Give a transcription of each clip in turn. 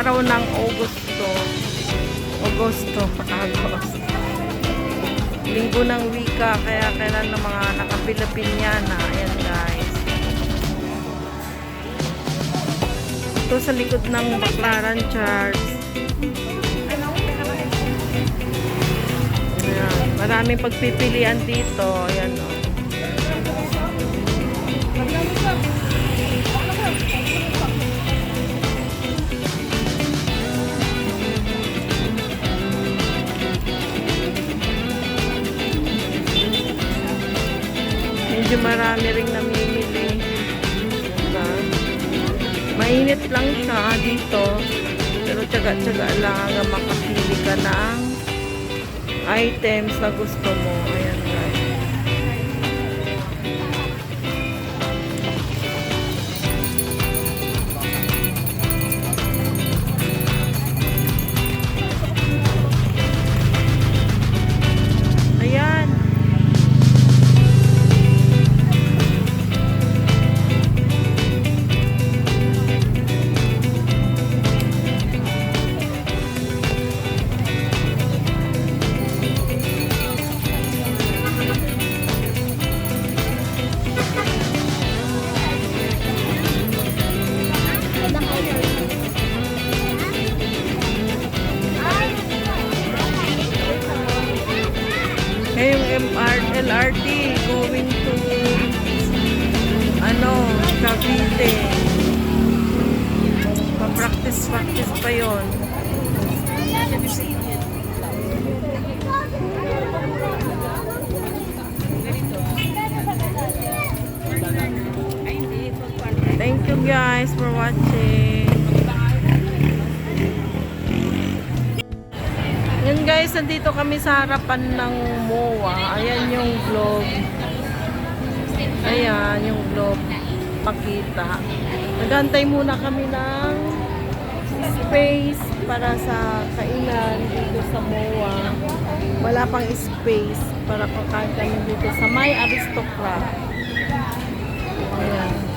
araw ng Augusto. Augusto, Agos. Linggo ng wika, kaya kailan ng mga naka-Pilipinyana. Ayan guys. Ito sa likod ng Baklaran Church. Ayan, maraming pagpipilian dito. Ayan o. Medyo tsaga-tsaga lang hanggang makapili ka ng items na gusto mo. Ayan guys. Yan guys, nandito kami sa harapan ng MOA. Ayan yung globe. Ayan yung globe. Pakita. Nagantay muna kami ng space para sa kainan dito sa MOA. Wala pang space para kakain kami dito sa My Aristocrat. Ayan.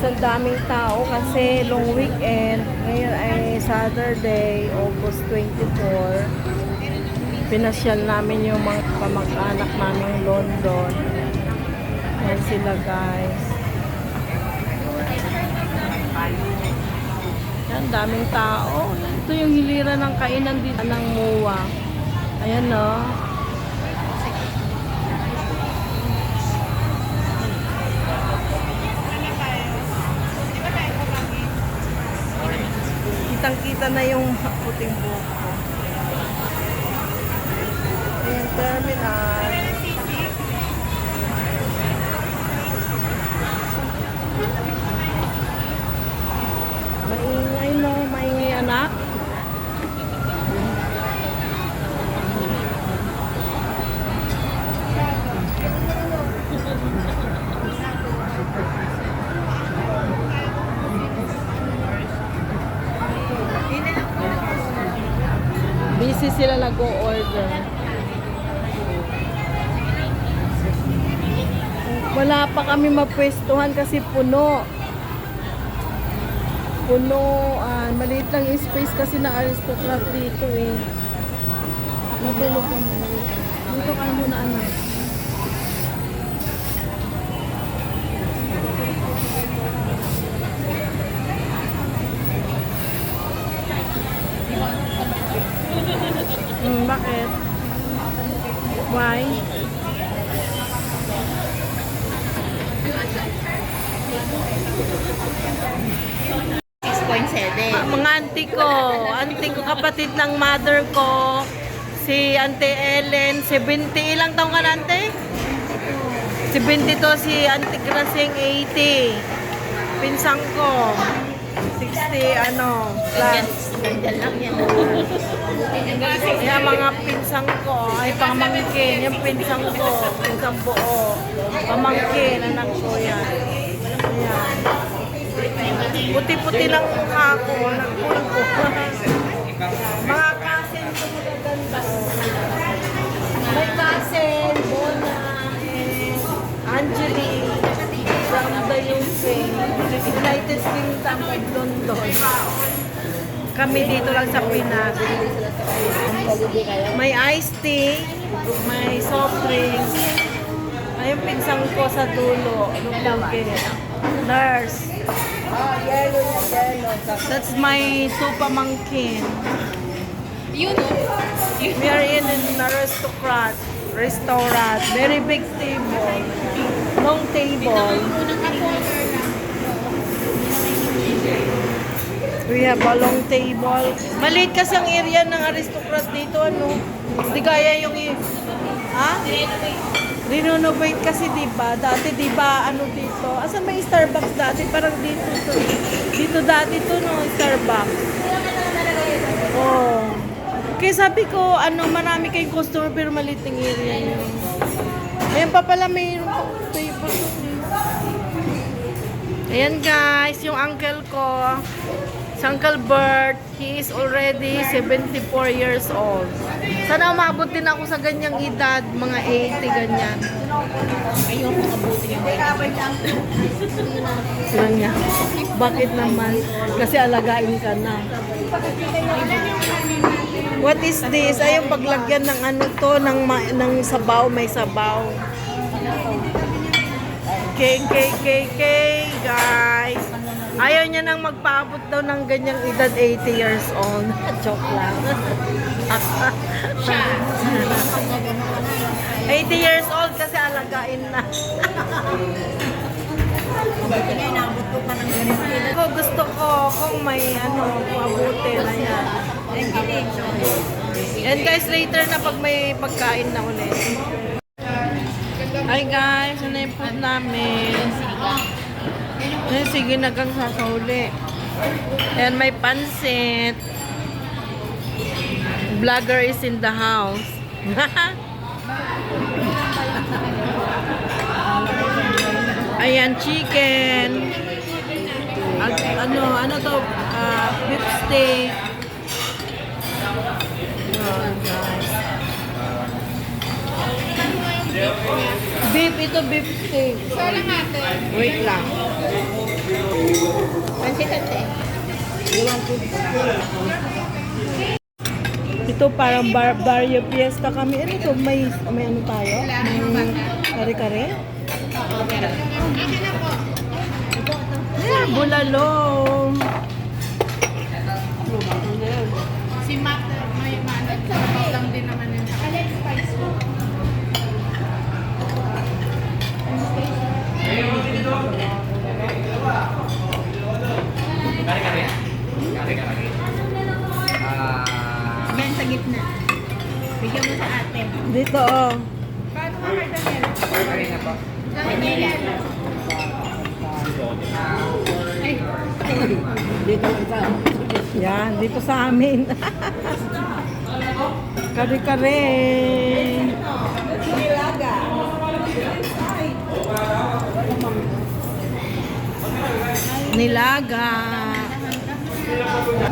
Guys, ang daming tao kasi long weekend. Ngayon ay Saturday, August 24. Pinasyal namin yung mga pamag-anak namin London. Ayan sila guys. Ayan, daming tao. Ito yung hilira ng kainan dito ng MOA. Ayan no. Kitang-kita na yung puting buhok ko. Ayan, terminal. Wala pa kami mapwestuhan kasi puno. Puno. ah, maliit lang yung space kasi na aristocrat dito eh. Matulog ka muna. Dito ka muna anak. Hmm, bakit? Why? Ah, mga auntie ko, auntie ko kapatid ng mother ko, si Auntie Ellen, 70, ilang taong ka na ante? 70 to si Auntie Grasing 80. Pinsang ko, 60 ano, plus. Ganyan lang yan. Yung mga pinsang ko, ay pamangkin. Yung pinsang ko, pinsang buo. Pamangkin, anak ko yan. Ayan. Puti-puti lang mukha ko. Nagkulang ko. Mga kasin ko magaganda. May kasin, Bona, Angeline cousin, Stampede London. Kami dito lang sa Pinas. May iced tea, may soft drinks. Ay, yung pinsang ko sa dulo. Lupugi. Nurse. Oh, yellow na yellow. That's my two pamangkin. Yun o. We are in an aristocrat restaurant. Very big table. Long table. We have a long table. Maliit kasi ang area ng aristocrat dito, ano? Di kaya yung... i- Ha? Renovate kasi, di ba? Dati, di ba, ano dito? Asan may Starbucks dati? Parang dito to. Dito dati to, no? Starbucks. Oh. Kaya sabi ko, ano, marami kayong customer pero maliit ang area nyo. Ayan pa pala may table. Ayan guys, yung uncle ko, si Uncle Bert, he is already 74 years old. Sana umabot din ako sa ganyang edad, mga 80, ganyan. Ayoko mabuti yung Sila niya. Bakit naman? Kasi alagain ka na. What is this? Ay, paglagyan ng ano to, ng, ng sabaw, may sabaw. Cake, guys. Ayaw niya nang magpaabot daw ng ganyang edad, 80 years old. Joke lang. 80 years old kasi alagain na. Ko gusto ko kung may ano, mabuti na yan. And guys, later na pag may pagkain na ulit. Hi guys, ano yung food namin? Ay, sige, nagang sasauli. And may pansit. Vlogger is in the house. Ayan, chicken. At, ano, ano to? Ah, beef steak. Ayan, guys. Beef, ito beef steak. Sorry ate. Wait lang. Pansit ate. Ito parang bar barrio fiesta kami. Ano ito? May, may ano tayo? May kare-kare? Yeah, bulalo. Ay, Yan, dito sa amin. Kare-kare. Nilaga. Hindi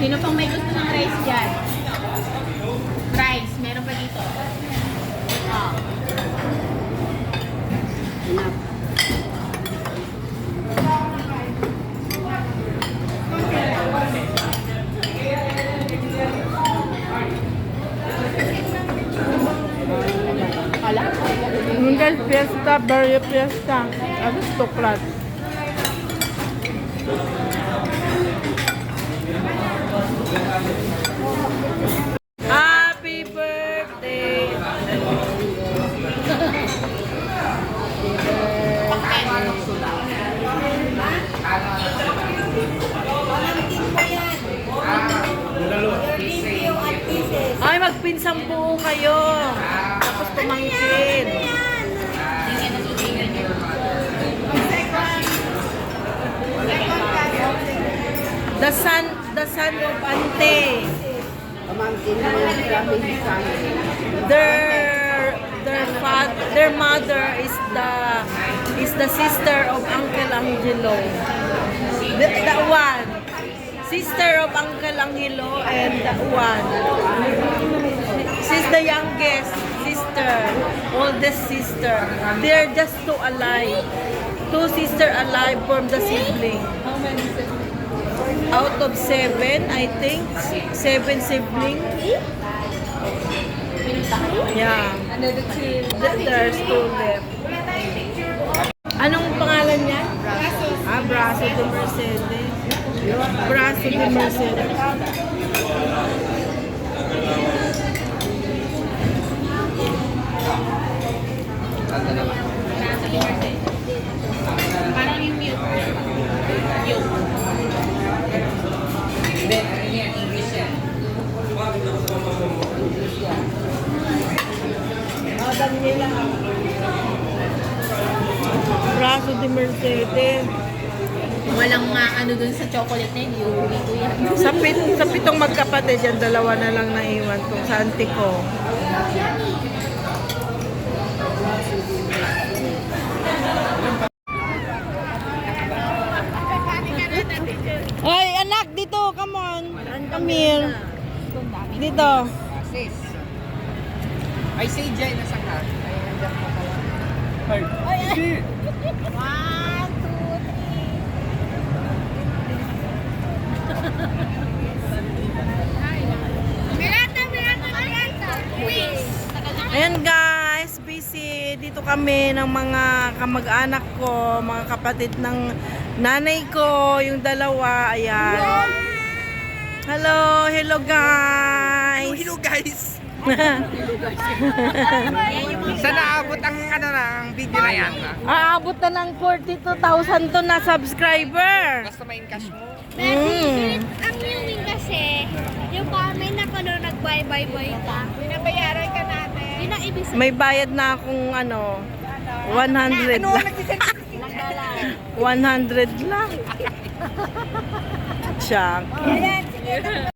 Sino pang may gusto ng rice dyan? Rice, meron pa dito. Ah. Enough. Guys, fiesta, barrio fiesta. Aristocrat. Happy birthday! Ay, magpinsang buo kayo. Tapos pumangkin. The son, the son of Ante. Their their father, their mother is the is the sister of Uncle Angelo. The, the one. Sister of Uncle Angelo and the one. She's the youngest sister, oldest sister. They're just two alive. Two sister alive from the sibling. How many siblings? Out of seven, I think. Seven siblings. Yeah. There's two left. Anong pangalan niya? Ah, Braso de Mercedes. Braso de Mercedes. Parang yung mute. Yung. Ah, Daniela. Braso de Mercedes. Walang nga ano dun sa chocolate na yun. Iuwi ko yan. Sa, pit, sa pitong magkapatid yan, dalawa na lang naiwan kung sa auntie ko. Ay, anak, dito, come on. Come here. Dito. Sis. Ay, si Jay nasa ka. Ay, nandiyan pa pala. Ay, hindi. One, two, three. Miranda, Miranda, Miranda. Quiz. Ayan guys, busy. Dito kami ng mga kamag-anak ko, mga kapatid ng nanay ko, yung dalawa. Ayan. Hello, hello guys. Hello, guys. Saan naabot ang ano na, ang video na yan? Aabot na ng 42,000 to na subscriber. Basta may cash mo. Mm. Ang viewing kasi, yung comment na kuno nag-bye-bye-bye ka. Binabayaran ka natin. Yun ang ibig sabihin. May bayad na akong ano, 100 lang. 100 lang. Chak. Ayan, sige.